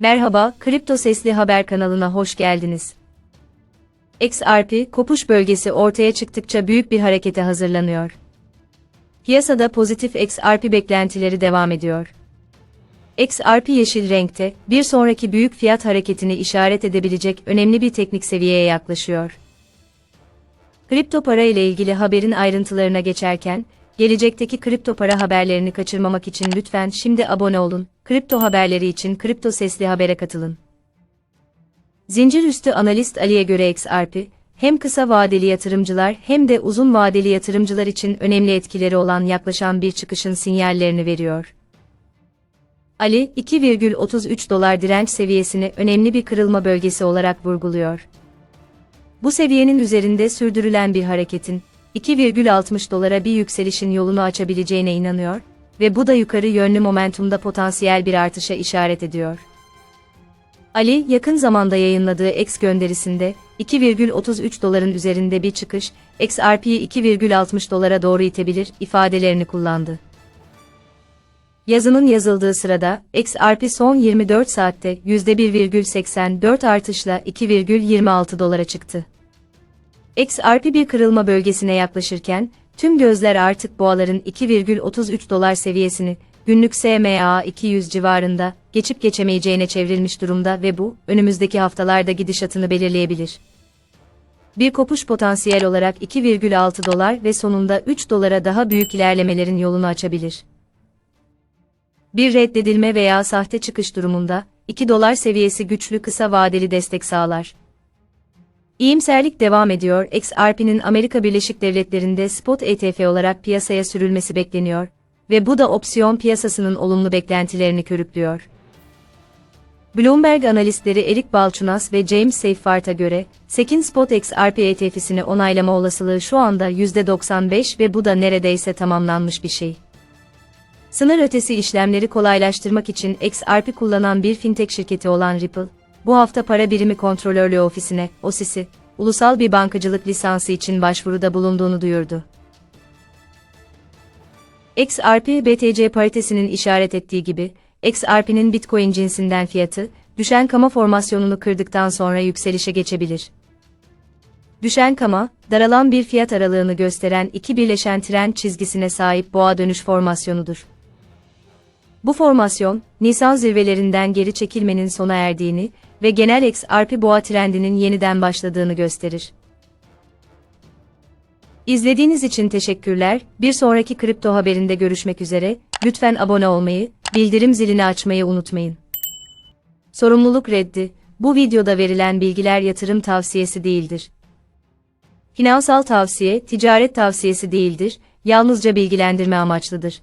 Merhaba, Kripto Sesli Haber kanalına hoş geldiniz. XRP, kopuş bölgesi ortaya çıktıkça büyük bir harekete hazırlanıyor. Piyasada pozitif XRP beklentileri devam ediyor. XRP yeşil renkte, bir sonraki büyük fiyat hareketini işaret edebilecek önemli bir teknik seviyeye yaklaşıyor. Kripto para ile ilgili haberin ayrıntılarına geçerken, gelecekteki kripto para haberlerini kaçırmamak için lütfen şimdi abone olun. Kripto haberleri için Kripto Sesli Haber'e katılın. Zincir üstü analist Ali'ye göre XRP, hem kısa vadeli yatırımcılar hem de uzun vadeli yatırımcılar için önemli etkileri olan yaklaşan bir çıkışın sinyallerini veriyor. Ali, 2,33 dolar direnç seviyesini önemli bir kırılma bölgesi olarak vurguluyor. Bu seviyenin üzerinde sürdürülen bir hareketin, 2,60 dolara bir yükselişin yolunu açabileceğine inanıyor ve bu da yukarı yönlü momentumda potansiyel bir artışa işaret ediyor. Ali, yakın zamanda yayınladığı X gönderisinde, 2,33 doların üzerinde bir çıkış, XRP'yi 2,60 dolara doğru itebilir ifadelerini kullandı. Yazının yazıldığı sırada, XRP son 24 saatte %1,84 artışla 2,26 dolara çıktı. XRP bir kırılma bölgesine yaklaşırken, tüm gözler artık boğaların 2,33 dolar seviyesini, günlük SMA 200 civarında, geçip geçemeyeceğine çevrilmiş durumda ve bu, önümüzdeki haftalarda gidişatını belirleyebilir. Bir kopuş potansiyel olarak 2,6 dolar ve sonunda 3 dolara daha büyük ilerlemelerin yolunu açabilir. Bir reddedilme veya sahte çıkış durumunda, 2 dolar seviyesi güçlü kısa vadeli destek sağlar. İyimserlik devam ediyor. XRP'nin Amerika Birleşik Devletleri'nde spot ETF olarak piyasaya sürülmesi bekleniyor ve bu da opsiyon piyasasının olumlu beklentilerini körüklüyor. Bloomberg analistleri Eric Balchunas ve James Seyfart'a göre, Sekin Spot XRP ETF'sini onaylama olasılığı şu anda %95 ve bu da neredeyse tamamlanmış bir şey. Sınır ötesi işlemleri kolaylaştırmak için XRP kullanan bir fintech şirketi olan Ripple, bu hafta para birimi kontrolörlüğü ofisine, OSİS'i, ulusal bir bankacılık lisansı için başvuruda bulunduğunu duyurdu. XRP BTC paritesinin işaret ettiği gibi, XRP'nin Bitcoin cinsinden fiyatı, düşen kama formasyonunu kırdıktan sonra yükselişe geçebilir. Düşen kama, daralan bir fiyat aralığını gösteren iki birleşen trend çizgisine sahip boğa dönüş formasyonudur. Bu formasyon, Nisan zirvelerinden geri çekilmenin sona erdiğini ve genel XRP boğa trendinin yeniden başladığını gösterir. İzlediğiniz için teşekkürler. Bir sonraki kripto haberinde görüşmek üzere. Lütfen abone olmayı, bildirim zilini açmayı unutmayın. Sorumluluk reddi. Bu videoda verilen bilgiler yatırım tavsiyesi değildir. Finansal tavsiye, ticaret tavsiyesi değildir, yalnızca bilgilendirme amaçlıdır.